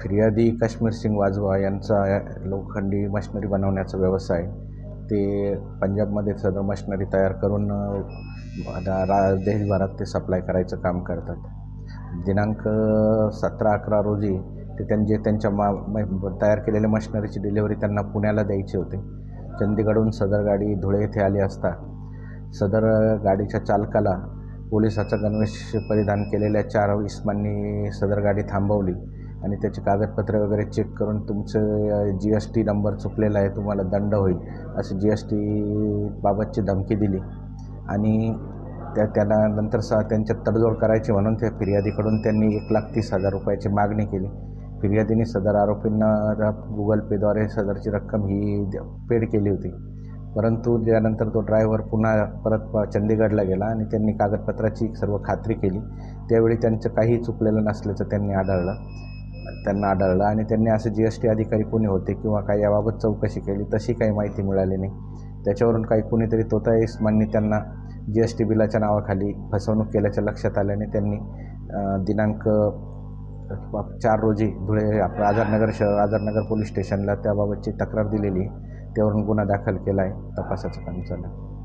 फिर्यादी काश्मीर सिंग वाजवा यांचा लोखंडी मशनरी बनवण्याचा व्यवसाय ते पंजाबमध्ये सदर मशनरी तयार करून रा देशभरात ते सप्लाय करायचं काम करतात. दिनांक सतरा अकरा रोजी ते त्यांचे त्यांच्या मा तयार केलेल्या मशनरीची डिलिव्हरी त्यांना पुण्याला द्यायची होती. चंदीगडहून सदर गाडी धुळे येथे आली असता सदर गाडीच्या चालकाला पोलिसाचा गणवेश परिधान केलेल्या चार इस्मांनी सदर गाडी थांबवली आणि त्याची कागदपत्रे वगैरे चेक करून तुमचं जी एस टी नंबर चुकलेला आहे तुम्हाला दंड होईल अशी जी एस टी बाबतची धमकी दिली. आणि त्या त्याला नंतर सा त्यांच्यात तडजोड करायची म्हणून त्या फिर्यादीकडून त्यांनी एक लाख तीस हजार रुपयाची मागणी केली. फिर्यादीने सदर आरोपींना गुगल पेद्वारे सदरची रक्कम ही द- पेड केली होती. परंतु त्यानंतर तो ड्रायव्हर पुन्हा परत प- चंदीगडला गेला आणि त्यांनी कागदपत्राची सर्व खात्री केली. त्यावेळी त्यांचं काहीही चुकलेलं नसल्याचं त्यांनी आढळलं. त्यांना आढळलं आणि त्यांनी असे जी एस टी अधिकारी कोणी होते किंवा काही याबाबत चौकशी केली तशी काही माहिती मिळाली नाही. त्याच्यावरून काही कुणीतरी तोता इस्माननी त्यांना जी एस टी बिलाच्या नावाखाली फसवणूक केल्याच्या लक्षात आल्याने त्यांनी दिनांक चार रोजी धुळे आपलं आझादनगर शहर आझादनगर पोलीस स्टेशनला त्याबाबतची तक्रार दिलेली आहे. त्यावरून गुन्हा दाखल केला आहे तपासाचं काम चालू आहे